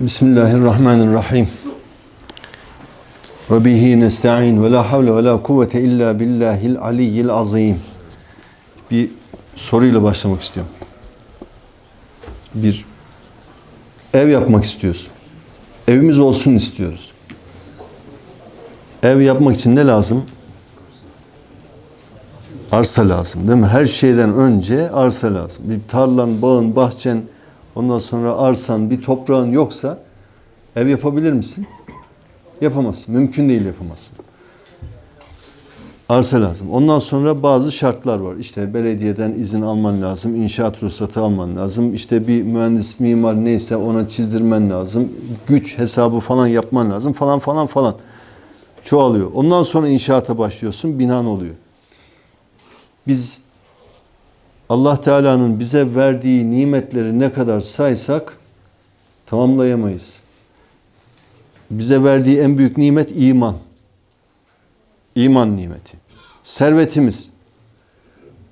Bismillahirrahmanirrahim. Ve bihi nesta'in ve la havle ve la kuvvete illa billahil aliyyil azim. Bir soruyla başlamak istiyorum. Bir ev yapmak istiyoruz. Evimiz olsun istiyoruz. Ev yapmak için ne lazım? Arsa lazım değil mi? Her şeyden önce arsa lazım. Bir tarlan, bağın, bahçen, ondan sonra arsan, bir toprağın yoksa ev yapabilir misin? Yapamazsın. Mümkün değil yapamazsın. Arsa lazım. Ondan sonra bazı şartlar var. İşte belediyeden izin alman lazım, inşaat ruhsatı alman lazım. İşte bir mühendis, mimar neyse ona çizdirmen lazım. Güç hesabı falan yapman lazım falan falan falan. Çoğalıyor. Ondan sonra inşaata başlıyorsun, binan oluyor. Biz Allah Teala'nın bize verdiği nimetleri ne kadar saysak tamamlayamayız. Bize verdiği en büyük nimet iman. İman nimeti. Servetimiz.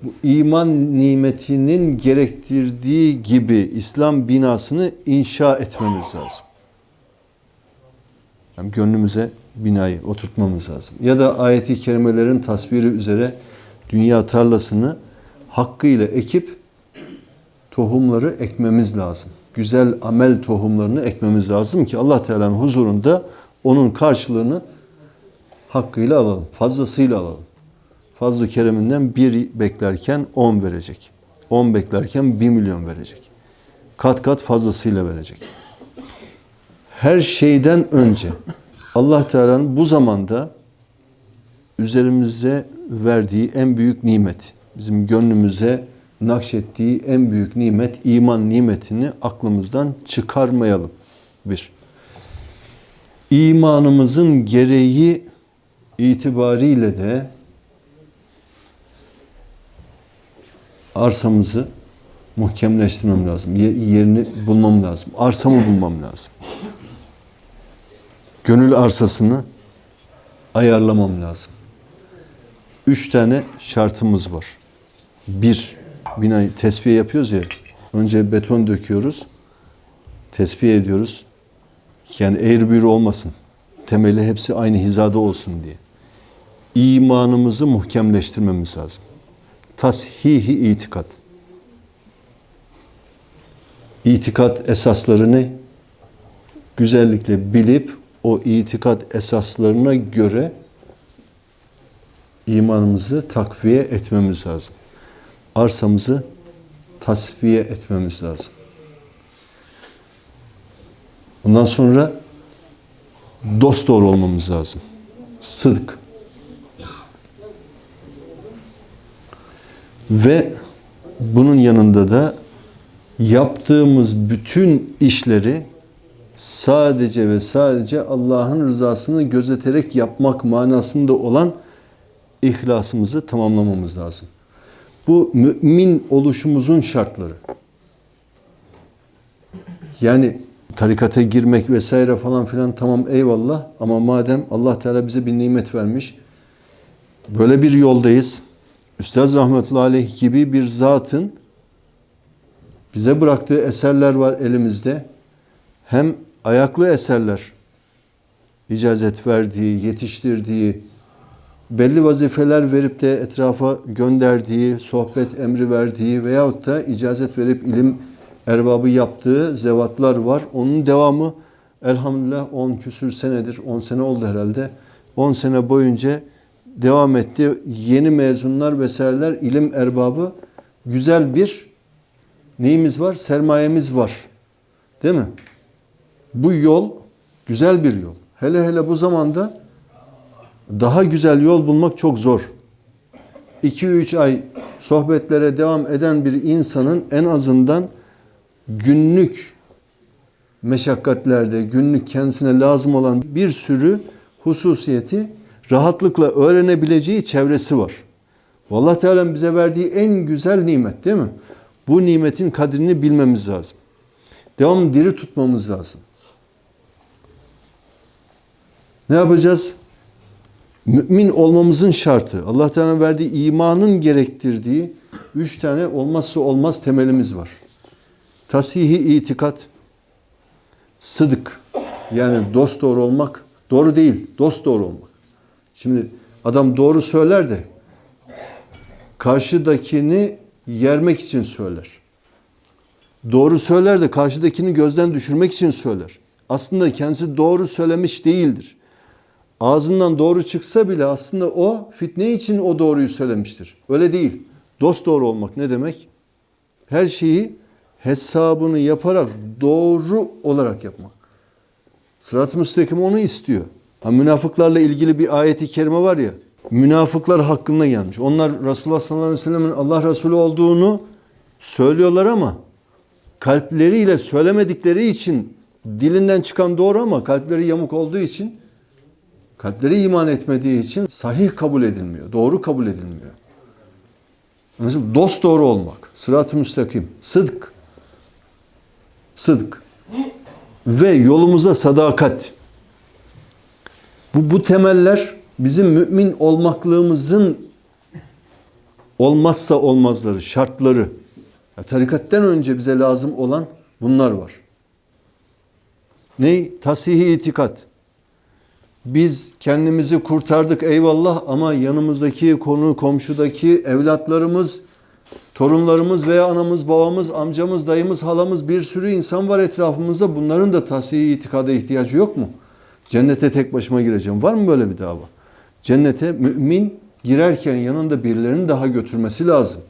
Bu iman nimetinin gerektirdiği gibi İslam binasını inşa etmemiz lazım. Yani gönlümüze binayı oturtmamız lazım. Ya da ayeti kerimelerin tasviri üzere dünya tarlasını hakkıyla ekip tohumları ekmemiz lazım. Güzel amel tohumlarını ekmemiz lazım ki Allah Teala'nın huzurunda onun karşılığını hakkıyla alalım. Fazlasıyla alalım. Fazlı kereminden bir beklerken on verecek. On beklerken bir milyon verecek. Kat kat fazlasıyla verecek. Her şeyden önce Allah Teala'nın bu zamanda üzerimize verdiği en büyük nimet, bizim gönlümüze nakşettiği en büyük nimet, iman nimetini aklımızdan çıkarmayalım. Bir. İmanımızın gereği itibariyle de arsamızı muhkemleştirmem lazım. Yerini bulmam lazım. Arsamı bulmam lazım. Gönül arsasını ayarlamam lazım. Üç tane şartımız var. Bir, binayı tesviye yapıyoruz ya. Önce beton döküyoruz. Tesviye ediyoruz. Yani eğri büğrü olmasın. Temeli hepsi aynı hizada olsun diye. İmanımızı muhkemleştirmemiz lazım. Tashihi itikat. İtikat esaslarını güzellikle bilip o itikat esaslarına göre imanımızı takviye etmemiz lazım. Arsamızı tasfiye etmemiz lazım. Ondan sonra dost doğru olmamız lazım. Sıdk. Ve bunun yanında da yaptığımız bütün işleri sadece ve sadece Allah'ın rızasını gözeterek yapmak manasında olan ihlasımızı tamamlamamız lazım. Bu mümin oluşumuzun şartları. Yani tarikata girmek vesaire falan filan tamam eyvallah ama madem Allah Teala bize bir nimet vermiş böyle bir yoldayız. Üstaz Rahmetullahi Aleyh gibi bir zatın bize bıraktığı eserler var elimizde. Hem ayaklı eserler icazet verdiği, yetiştirdiği, belli vazifeler verip de etrafa gönderdiği, sohbet emri verdiği veyahut da icazet verip ilim erbabı yaptığı zevatlar var. Onun devamı elhamdülillah 10 küsür senedir, 10 sene oldu herhalde. 10 sene boyunca devam etti. Yeni mezunlar vesaireler ilim erbabı güzel bir neyimiz var? Sermayemiz var. Değil mi? Bu yol güzel bir yol. Hele hele bu zamanda daha güzel yol bulmak çok zor. 2-3 ay sohbetlere devam eden bir insanın en azından günlük meşakkatlerde, günlük kendisine lazım olan bir sürü hususiyeti rahatlıkla öğrenebileceği çevresi var. Allah Teala'nın bize verdiği en güzel nimet değil mi? Bu nimetin kadrini bilmemiz lazım. Devamlı diri tutmamız lazım. Ne yapacağız? Mümin olmamızın şartı, Allah Teala'nın verdiği imanın gerektirdiği üç tane olmazsa olmaz temelimiz var. Tasihi itikat, Sıdık. Yani dost doğru olmak doğru değil. Dost doğru olmak. Şimdi adam doğru söyler de karşıdakini yermek için söyler. Doğru söyler de karşıdakini gözden düşürmek için söyler. Aslında kendisi doğru söylemiş değildir. Ağzından doğru çıksa bile aslında o fitne için o doğruyu söylemiştir. Öyle değil. Dost doğru olmak ne demek? Her şeyi hesabını yaparak doğru olarak yapmak. Sırat-ı müstakim onu istiyor. Ha, münafıklarla ilgili bir ayeti kerime var ya. Münafıklar hakkında gelmiş. Onlar Resulullah sallallahu aleyhi ve sellem'in Allah Resulü olduğunu söylüyorlar ama kalpleriyle söylemedikleri için dilinden çıkan doğru ama kalpleri yamuk olduğu için kalpleri iman etmediği için sahih kabul edilmiyor. Doğru kabul edilmiyor. Mesela dost doğru olmak, sırat-ı müstakim, sıdk, sıdk ve yolumuza sadakat. Bu, bu temeller bizim mümin olmaklığımızın olmazsa olmazları, şartları. Ya, tarikatten önce bize lazım olan bunlar var. Ne? Tasihi itikat. Biz kendimizi kurtardık eyvallah ama yanımızdaki konu, komşudaki evlatlarımız, torunlarımız veya anamız, babamız, amcamız, dayımız, halamız bir sürü insan var etrafımızda. Bunların da tasihi itikada ihtiyacı yok mu? Cennete tek başıma gireceğim. Var mı böyle bir dava? Cennete mümin girerken yanında birilerinin daha götürmesi lazım.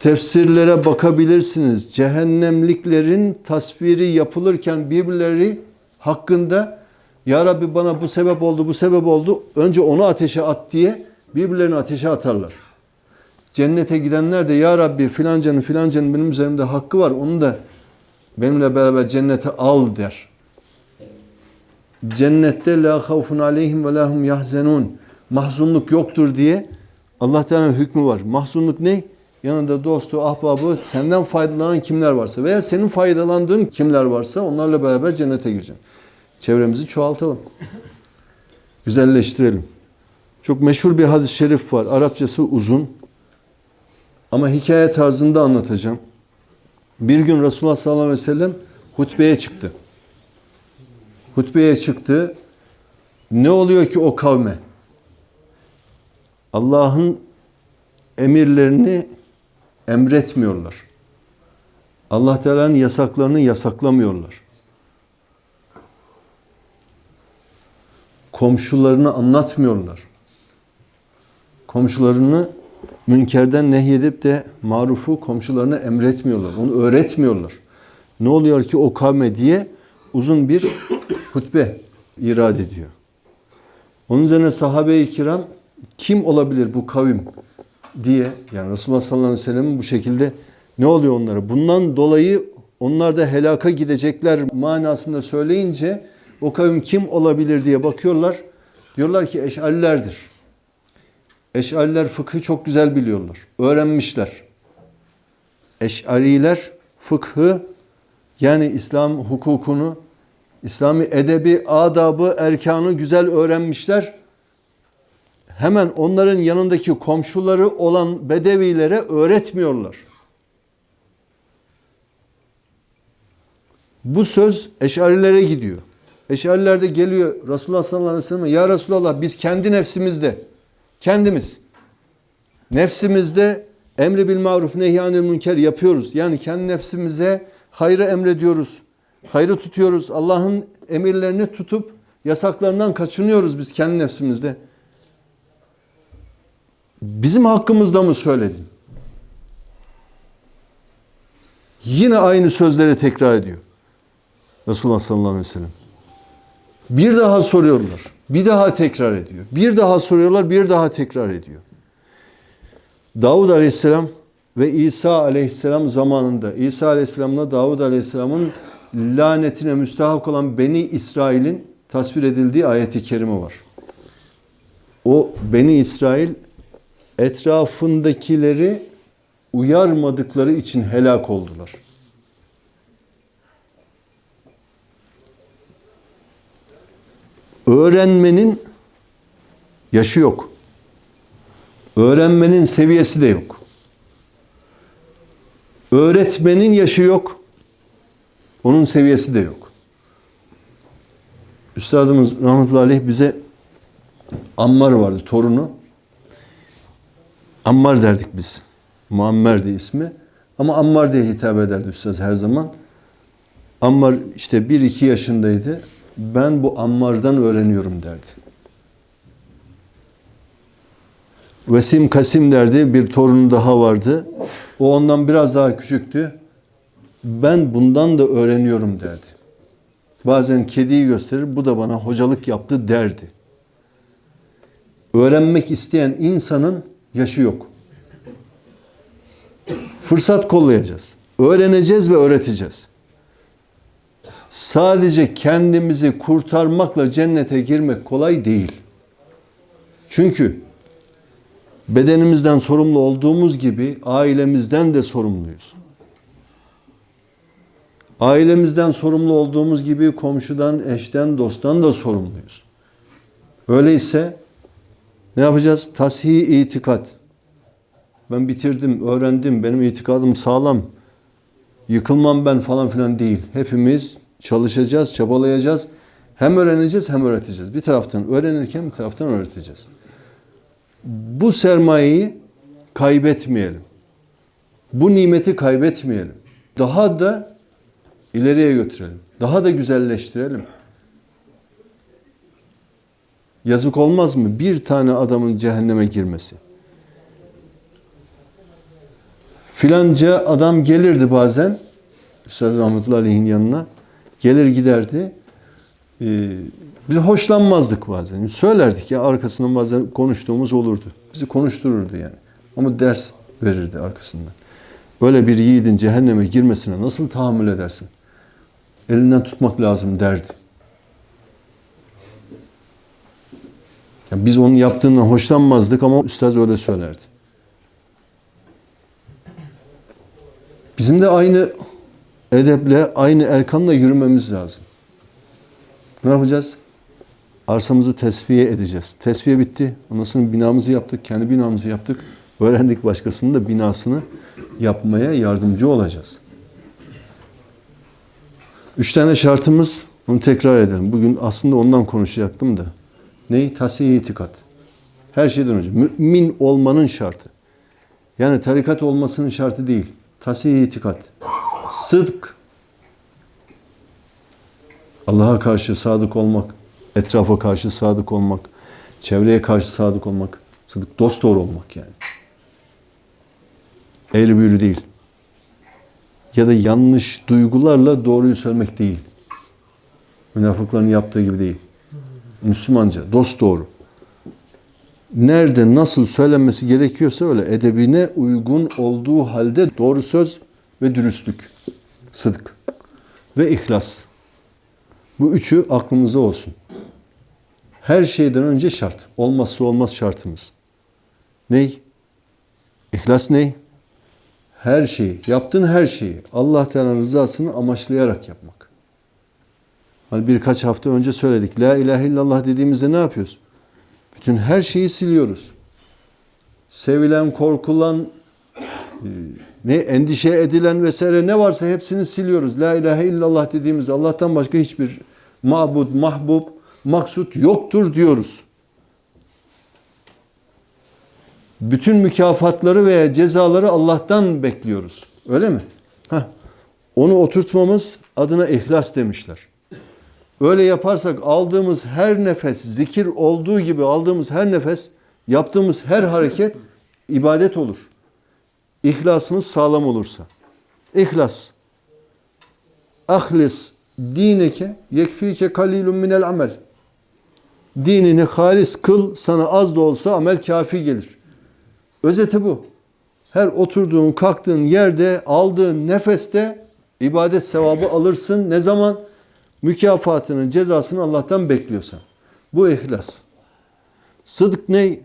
Tefsirlere bakabilirsiniz. Cehennemliklerin tasviri yapılırken birbirleri hakkında Ya Rabbi bana bu sebep oldu, bu sebep oldu. Önce onu ateşe at diye birbirlerini ateşe atarlar. Cennete gidenler de Ya Rabbi filancanın filancanın benim üzerimde hakkı var. Onu da benimle beraber cennete al der. Cennette la havfun aleyhim ve lahum yahzenun. Mahzunluk yoktur diye Allah Teala hükmü var. Mahzunluk ne? Yanında dostu, ahbabı, senden faydalanan kimler varsa veya senin faydalandığın kimler varsa onlarla beraber cennete gireceksin. Çevremizi çoğaltalım. Güzelleştirelim. Çok meşhur bir hadis-i şerif var. Arapçası uzun. Ama hikaye tarzında anlatacağım. Bir gün Resulullah sallallahu aleyhi ve sellem hutbeye çıktı. Hutbeye çıktı. Ne oluyor ki o kavme? Allah'ın emirlerini emretmiyorlar. Allah Teala'nın yasaklarını yasaklamıyorlar. Komşularını anlatmıyorlar. Komşularını münkerden nehyedip de marufu komşularına emretmiyorlar. Onu öğretmiyorlar. Ne oluyor ki o kavme diye uzun bir hutbe irad ediyor. Onun üzerine sahabe-i kiram kim olabilir bu kavim diye yani Resulullah sallallahu aleyhi ve sellem'in bu şekilde ne oluyor onlara? Bundan dolayı onlar da helaka gidecekler manasında söyleyince o kavim kim olabilir diye bakıyorlar. Diyorlar ki eşarilerdir. Eşariler fıkhı çok güzel biliyorlar. Öğrenmişler. Eşariler fıkhı yani İslam hukukunu, İslami edebi, adabı, erkanı güzel öğrenmişler. Hemen onların yanındaki komşuları olan bedevilere öğretmiyorlar. Bu söz eşarilere gidiyor. Eşariler de geliyor Resulullah sallallahu aleyhi ve sellem ya Resulallah biz kendi nefsimizde kendimiz nefsimizde emri bil maruf nehyanil münker yapıyoruz. Yani kendi nefsimize hayrı emrediyoruz. Hayrı tutuyoruz. Allah'ın emirlerini tutup yasaklarından kaçınıyoruz biz kendi nefsimizde. Bizim hakkımızda mı söyledin? Yine aynı sözleri tekrar ediyor. Resulullah sallallahu aleyhi ve sellem. Bir daha soruyorlar. Bir daha tekrar ediyor. Bir daha soruyorlar, bir daha tekrar ediyor. Davud aleyhisselam ve İsa aleyhisselam zamanında İsa aleyhisselamla Davud aleyhisselamın lanetine müstahak olan Beni İsrail'in tasvir edildiği ayeti kerime var. O Beni İsrail etrafındakileri uyarmadıkları için helak oldular. Öğrenmenin yaşı yok. Öğrenmenin seviyesi de yok. Öğretmenin yaşı yok. Onun seviyesi de yok. Üstadımız rahmetullahi aleyh bize Ammar vardı torunu. Ammar derdik biz. Muammer'di ismi. Ama Ammar diye hitap ederdi Üstad her zaman. Ammar işte 1-2 yaşındaydı. Ben bu Ammar'dan öğreniyorum derdi. Vesim Kasim derdi. Bir torunu daha vardı. O ondan biraz daha küçüktü. Ben bundan da öğreniyorum derdi. Bazen kediyi gösterir. Bu da bana hocalık yaptı derdi. Öğrenmek isteyen insanın yaşı yok. Fırsat kollayacağız. Öğreneceğiz ve öğreteceğiz. Sadece kendimizi kurtarmakla cennete girmek kolay değil. Çünkü bedenimizden sorumlu olduğumuz gibi ailemizden de sorumluyuz. Ailemizden sorumlu olduğumuz gibi komşudan, eşten, dosttan da sorumluyuz. Öyleyse ne yapacağız? Tasih itikat. Ben bitirdim, öğrendim, benim itikadım sağlam. Yıkılmam ben falan filan değil. Hepimiz çalışacağız, çabalayacağız. Hem öğreneceğiz hem öğreteceğiz. Bir taraftan öğrenirken bir taraftan öğreteceğiz. Bu sermayeyi kaybetmeyelim. Bu nimeti kaybetmeyelim. Daha da ileriye götürelim. Daha da güzelleştirelim. Yazık olmaz mı bir tane adamın cehenneme girmesi? Filanca adam gelirdi bazen Üstad Rahmetullahi Aleyh'in yanına. Gelir giderdi. Ee, biz hoşlanmazdık bazen. Söylerdik ya arkasından bazen konuştuğumuz olurdu. Bizi konuştururdu yani. Ama ders verirdi arkasından. Böyle bir yiğidin cehenneme girmesine nasıl tahammül edersin? Elinden tutmak lazım derdi. Yani biz onun yaptığından hoşlanmazdık ama üstad öyle söylerdi. Bizim de aynı edeple, aynı erkanla yürümemiz lazım. Ne yapacağız? Arsamızı tesviye edeceğiz. Tesviye bitti. Ondan sonra binamızı yaptık. Kendi binamızı yaptık. Öğrendik başkasının da binasını yapmaya yardımcı olacağız. Üç tane şartımız, bunu tekrar edelim. Bugün aslında ondan konuşacaktım da. Neyi? Tasih itikat. Her şeyden önce. Mümin olmanın şartı. Yani tarikat olmasının şartı değil. Tasih itikat. Sıdk. Allah'a karşı sadık olmak, etrafa karşı sadık olmak, çevreye karşı sadık olmak, sıdık dost doğru olmak yani. Eğri büğrü değil. Ya da yanlış duygularla doğruyu söylemek değil. Münafıkların yaptığı gibi değil. Müslümanca, dost doğru. Nerede nasıl söylenmesi gerekiyorsa öyle edebine uygun olduğu halde doğru söz ve dürüstlük, sıdk ve ihlas. Bu üçü aklımızda olsun. Her şeyden önce şart. Olmazsa olmaz şartımız. Ney? İhlas ney? Her şeyi, yaptığın her şeyi Allah Teala'nın rızasını amaçlayarak yapmak. Hani birkaç hafta önce söyledik. La ilahe illallah dediğimizde ne yapıyoruz? Bütün her şeyi siliyoruz. Sevilen, korkulan, e, ne endişe edilen vesaire ne varsa hepsini siliyoruz. La ilahe illallah dediğimizde Allah'tan başka hiçbir mabud, mahbub, maksut yoktur diyoruz. Bütün mükafatları veya cezaları Allah'tan bekliyoruz. Öyle mi? Heh. Onu oturtmamız adına ihlas demişler. Öyle yaparsak aldığımız her nefes, zikir olduğu gibi aldığımız her nefes, yaptığımız her hareket ibadet olur. İhlasımız sağlam olursa. İhlas. Ahlis dineke yekfike kalilun minel amel. Dinini halis kıl, sana az da olsa amel kafi gelir. Özeti bu. Her oturduğun, kalktığın yerde, aldığın nefeste ibadet sevabı alırsın. Ne zaman? Mükafatının, cezasını Allah'tan bekliyorsan. Bu ihlas. Sıdık ne?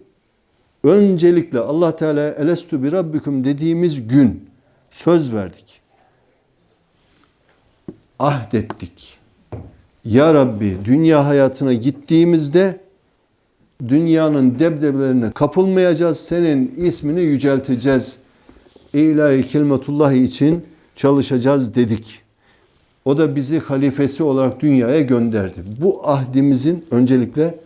Öncelikle Allah Teala elestu bi rabbikum dediğimiz gün söz verdik. Ahdettik. Ya Rabbi dünya hayatına gittiğimizde dünyanın debdebelerine kapılmayacağız. Senin ismini yücelteceğiz. İlahi kelimetullah için çalışacağız dedik. O da bizi halifesi olarak dünyaya gönderdi. Bu ahdimizin öncelikle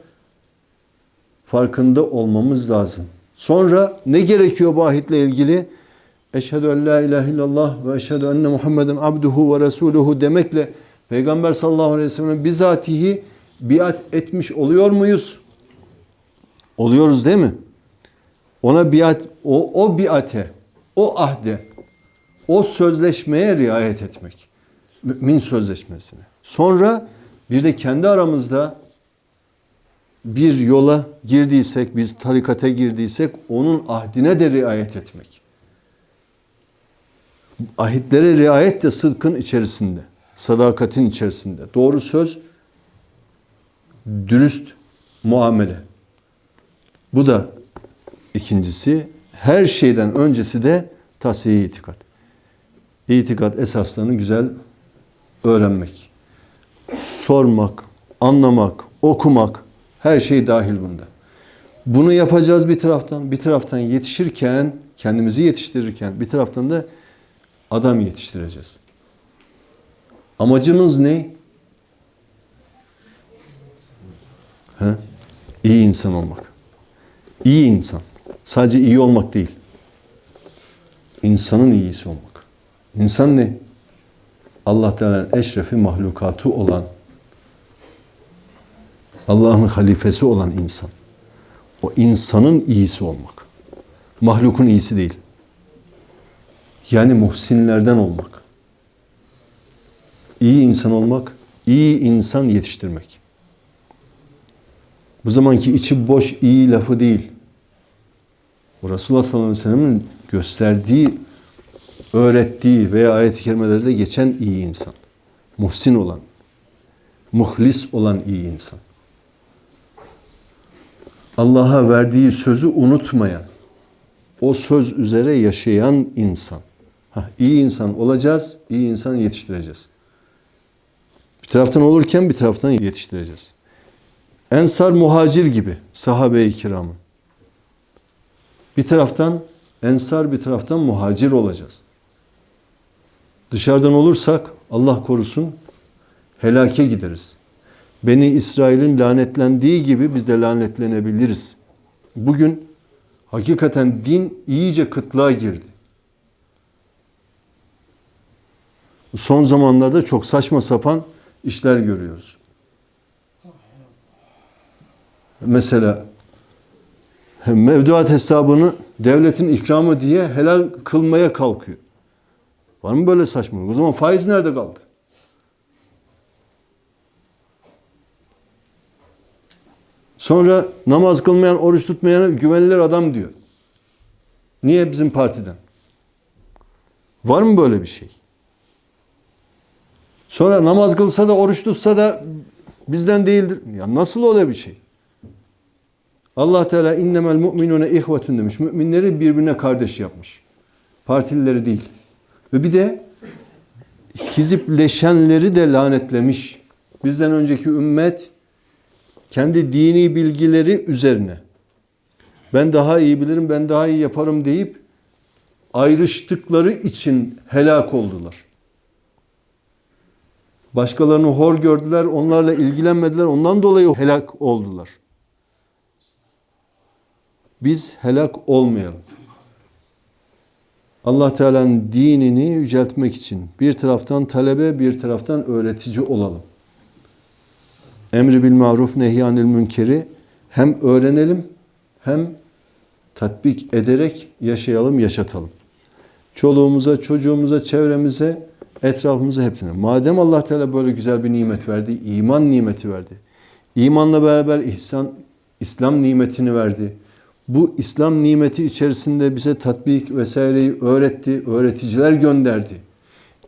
farkında olmamız lazım. Sonra ne gerekiyor bu ahitle ilgili? Eşhedü en la ilahe illallah ve eşhedü enne Muhammeden abduhu ve resuluhu demekle Peygamber sallallahu aleyhi ve sellem bizatihi biat etmiş oluyor muyuz? Oluyoruz değil mi? Ona biat, o, o biate, o ahde, o sözleşmeye riayet etmek. Mümin sözleşmesine. Sonra bir de kendi aramızda bir yola girdiysek, biz tarikate girdiysek onun ahdine de riayet etmek. Ahitlere riayet de sıdkın içerisinde, sadakatin içerisinde. Doğru söz, dürüst muamele. Bu da ikincisi. Her şeyden öncesi de tasfiye itikat. İtikat esaslarını güzel öğrenmek. Sormak, anlamak, okumak her şey dahil bunda. Bunu yapacağız bir taraftan. Bir taraftan yetişirken, kendimizi yetiştirirken bir taraftan da adam yetiştireceğiz. Amacımız ne? He? İyi insan olmak. İyi insan. Sadece iyi olmak değil. İnsanın iyisi olmak. İnsan ne? Allah Teala'nın eşrefi mahlukatı olan, Allah'ın halifesi olan insan. O insanın iyisi olmak. Mahlukun iyisi değil. Yani muhsinlerden olmak. İyi insan olmak, iyi insan yetiştirmek. Bu zamanki içi boş iyi lafı değil. Resulullah sallallahu aleyhi ve sellem'in gösterdiği, öğrettiği veya ayet-i kerimelerde geçen iyi insan. Muhsin olan, muhlis olan iyi insan. Allah'a verdiği sözü unutmayan, o söz üzere yaşayan insan. Hah, iyi insan olacağız, iyi insan yetiştireceğiz. Bir taraftan olurken bir taraftan yetiştireceğiz. Ensar muhacir gibi sahabe-i kiramın. Bir taraftan ensar bir taraftan muhacir olacağız. Dışarıdan olursak Allah korusun helake gideriz. Beni İsrail'in lanetlendiği gibi biz de lanetlenebiliriz. Bugün hakikaten din iyice kıtlığa girdi. Son zamanlarda çok saçma sapan işler görüyoruz. Mesela mevduat hesabını devletin ikramı diye helal kılmaya kalkıyor. Var mı böyle saçmalık? O zaman faiz nerede kaldı? Sonra namaz kılmayan, oruç tutmayan güvenilir adam diyor. Niye bizim partiden? Var mı böyle bir şey? Sonra namaz kılsa da oruç tutsa da bizden değildir. Ya nasıl öyle bir şey? Allah Teala innemel mu'minune ihvetun demiş. Müminleri birbirine kardeş yapmış. Partilileri değil. Ve bir de hizipleşenleri de lanetlemiş. Bizden önceki ümmet kendi dini bilgileri üzerine ben daha iyi bilirim, ben daha iyi yaparım deyip ayrıştıkları için helak oldular. Başkalarını hor gördüler, onlarla ilgilenmediler, ondan dolayı helak oldular. Biz helak olmayalım. Allah Teala'nın dinini yüceltmek için bir taraftan talebe, bir taraftan öğretici olalım. Emri bil maruf, nehyanil münkeri hem öğrenelim hem tatbik ederek yaşayalım, yaşatalım. Çoluğumuza, çocuğumuza, çevremize, etrafımıza hepsine. Madem Allah Teala böyle güzel bir nimet verdi, iman nimeti verdi. İmanla beraber ihsan, İslam nimetini verdi. Bu İslam nimeti içerisinde bize tatbik vesaireyi öğretti, öğreticiler gönderdi.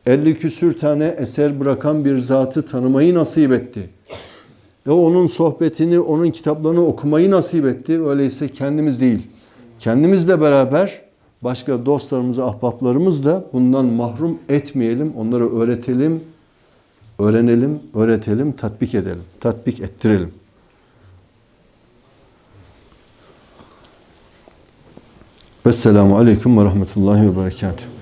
50 küsür tane eser bırakan bir zatı tanımayı nasip etti. Ve onun sohbetini, onun kitaplarını okumayı nasip etti. Öyleyse kendimiz değil, kendimizle beraber başka dostlarımızı, ahbaplarımız da bundan mahrum etmeyelim. Onları öğretelim, öğrenelim, öğretelim, tatbik edelim, tatbik ettirelim. Vesselamu Aleyküm ve Rahmetullahi ve Berekatuhu.